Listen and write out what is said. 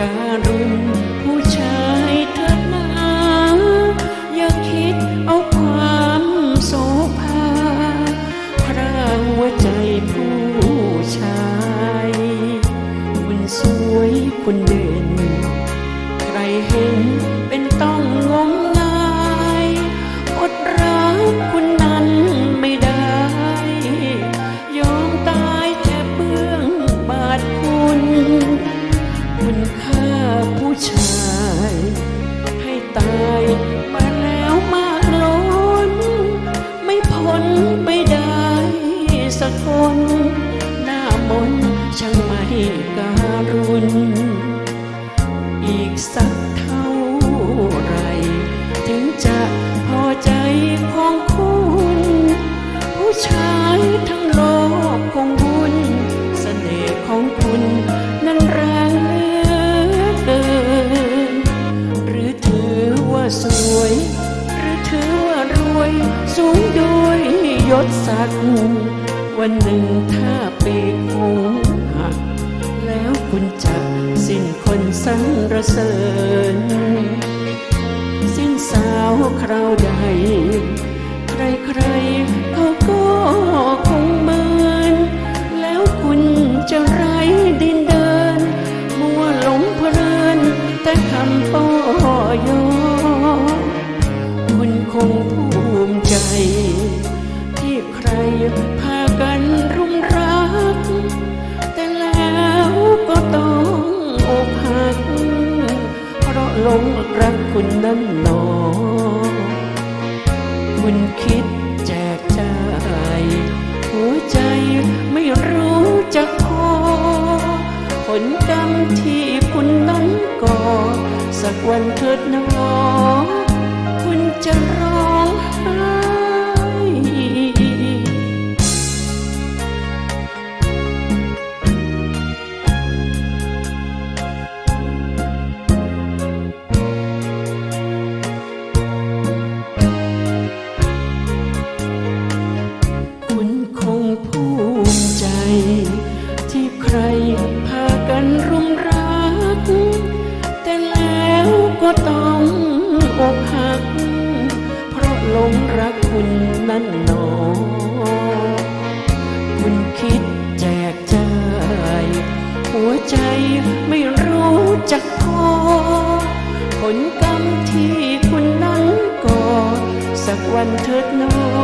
การุณผู้ชายทัดนา อย่าคิดเอาความโสภาพรางว่าใจผู้ชาย คุณสวยคุณเดิ ตายมาแล้วมาล้น ไม่พ้นไม่ได้สักคนหน้ามนช่างไม่การุนอีกสักเท่า ยศศักวันหนึ่งถ้าปีกหงหักแล้วคุณจะสิ้นคนสรรเสริญ สิ้นสาวคราวใด ใครๆเขาก็คงเมือนแล้วคุณจะไร้ดินเดิน มัวหลงเพลินแต่คำป้อยอคุณคงภู หลงรักคุณนั้นหนอ คุณคิดแจกจ่ายหัวใจไม่รู้จะพอผลกรรมที่คุณนั้นก่อ สักวันเถิดหนอ คุณจะร้องไห้ ไม่รู้จักพอ ผลกรรมที่คุณนั้นก่อสักวันเถิดนอ